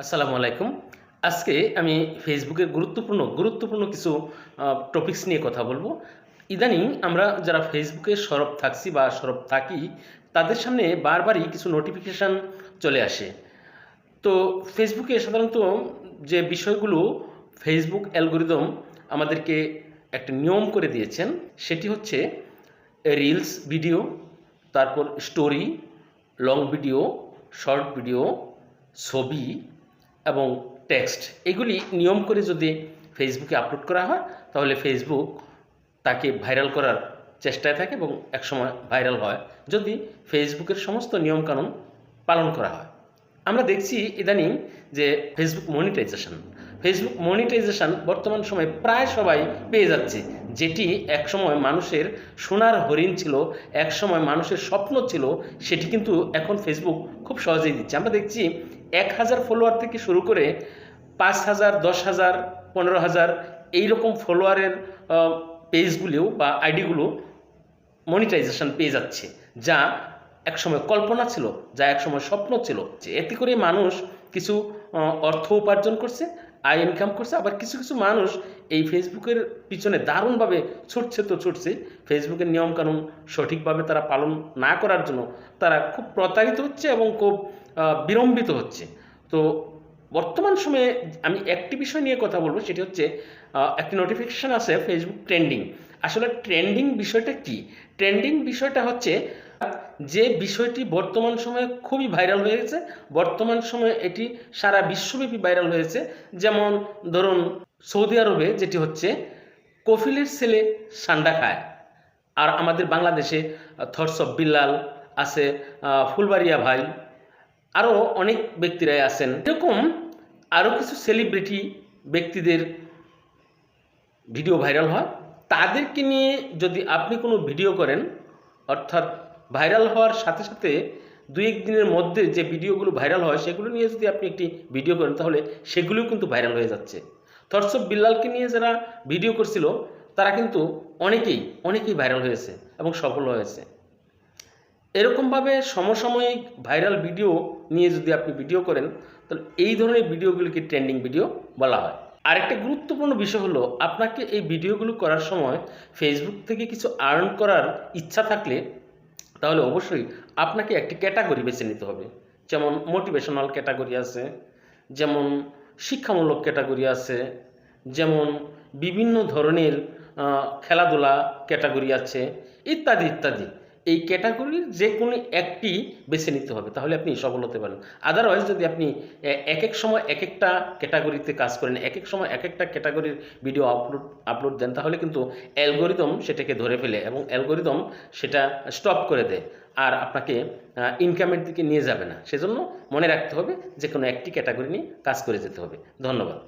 আসসালামু আলাইকুম। আজকে আমি ফেসবুকের গুরুত্বপূর্ণ গুরুত্বপূর্ণ কিছু টপিকস নিয়ে কথা বলব। ইদানিং আমরা যারা ফেসবুকে সরব থাকছি বা সরব থাকি, তাদের সামনে বারবারই কিছু নোটিফিকেশান চলে আসে। তো ফেসবুকে সাধারণত যে বিষয়গুলো, ফেসবুক অ্যালগোরিদম আমাদেরকে একটা নিয়ম করে দিয়েছেন, সেটি হচ্ছে রিলস ভিডিও তারপর story long video short video ছবি এবং টেক্সট এগুলি নিয়ম করে যদি ফেসবুকে আপলোড করা হয়, তাহলে ফেসবুক তাকে ভাইরাল করার চেষ্টায় থাকে এবং একসময় ভাইরাল হয়, যদি ফেসবুকের সমস্ত নিয়মকানুন পালন করা হয়। আমরা দেখছি ইদানিং যে ফেসবুক মনিটাইজেশন ফেসবুক মনিটাইজেশন বর্তমান সময়ে প্রায় সবাই পেয়ে যাচ্ছে, যেটি একসময় মানুষের সোনার হরিণ ছিল, একসময় মানুষের স্বপ্ন ছিল, সেটি কিন্তু এখন ফেসবুক খুব সহজেই দিচ্ছে। আমরা দেখছি এক হাজার ফলোয়ার থেকে শুরু করে পাঁচ হাজার, দশ হাজার, পনেরো হাজার এইরকম ফলোয়ারের পেজগুলিও বা আইডিগুলো মনিটাইজেশন পেয়ে যাচ্ছে, যা একসময় কল্পনা ছিল, যা একসময় স্বপ্ন ছিল যে এতে করে মানুষ কিছু অর্থ উপার্জন করছে আয় ইনকাম করছে, আবার কিছু কিছু মানুষ এই ফেসবুকের পিছনে দারুণভাবে ছুটছে তো ছুটছে ফেসবুকের নিয়মকানুন সঠিকভাবে তারা পালন না করার জন্য তারা খুব প্রতারিত হচ্ছে এবং খুব বিলম্বিত হচ্ছে। তো বর্তমান সময়ে আমি একটি বিষয় নিয়ে কথা বলব, সেটি হচ্ছে একটি নোটিফিকেশান আছে ফেসবুক ট্রেন্ডিং আসলে ট্রেন্ডিং বিষয়টা কি? ট্রেন্ডিং বিষয়টা হচ্ছে যে বিষয়টি বর্তমান সময়ে খুবই ভাইরাল হয়ে গেছে বর্তমান সময়ে এটি সারা বিশ্বব্যাপী ভাইরাল হয়েছে। যেমন ধরুন সৌদি আরবে যেটি হচ্ছে, কফিলের ছেলে সান্ডা খায়। আর আমাদের বাংলাদেশে থটস অফ বিল্লাল আছে ফুলবাড়িয়া ভাই আরও অনেক ব্যক্তিরাই আছেন। এরকম আরও কিছু সেলিব্রিটি ব্যক্তিদের ভিডিও ভাইরাল হয়। তাদেরকে নিয়ে যদি আপনি কোনো ভিডিও করেন, অর্থাৎ ভাইরাল হওয়ার সাথে সাথে দুই এক দিনের মধ্যে যে ভিডিওগুলো ভাইরাল হয়, সেগুলো নিয়ে যদি আপনি একটি ভিডিও করেন, তাহলে সেগুলোও কিন্তু ভাইরাল হয়ে যাচ্ছে। থটস বিল্লালকে নিয়ে যারা ভিডিও করছিল, তারা কিন্তু অনেকেই অনেকেই ভাইরাল হয়েছে এবং সফল হয়েছে। এরকমভাবে সমসাময়িক ভাইরাল ভিডিও নিয়ে যদি আপনি ভিডিও করেন, তাহলে এই ধরনের ভিডিওগুলিকে ট্রেন্ডিং ভিডিও বলা হয়। আরেকটা গুরুত্বপূর্ণ বিষয় হলো, আপনাকে এই ভিডিওগুলো করার সময় ফেসবুক থেকে কিছু আর্ন করার ইচ্ছা থাকলে তাহলে অবশ্যই আপনাকে একটি ক্যাটাগরি বেছে নিতে হবে। যেমন মোটিভেশনাল ক্যাটাগরি আছে, যেমন শিক্ষামূলক ক্যাটাগরি আছে, যেমন বিভিন্ন ধরনের খেলাধুলা ক্যাটাগরি আছে, ইত্যাদি ইত্যাদি। এই ক্যাটাগরির যে কোনো একটি বেছে নিতে হবে, তাহলে আপনি সফল হতে পারেন আদারওয়াইজ যদি আপনি এক এক সময় এক একটা ক্যাটাগরিতে কাজ করেন এক এক সময় এক একটা ক্যাটাগরির ভিডিও আপলোড আপলোড দেন, তাহলে কিন্তু অ্যালগোরিদম সেটাকে ধরে ফেলে এবং অ্যালগোরিদম সেটা স্টপ করে দেয় আর আপনাকে ইনকামের দিকে নিয়ে যাবে না। সেজন্য মনে রাখতে হবে যে কোনো একটি ক্যাটাগরি নিয়ে কাজ করে যেতে হবে। ধন্যবাদ।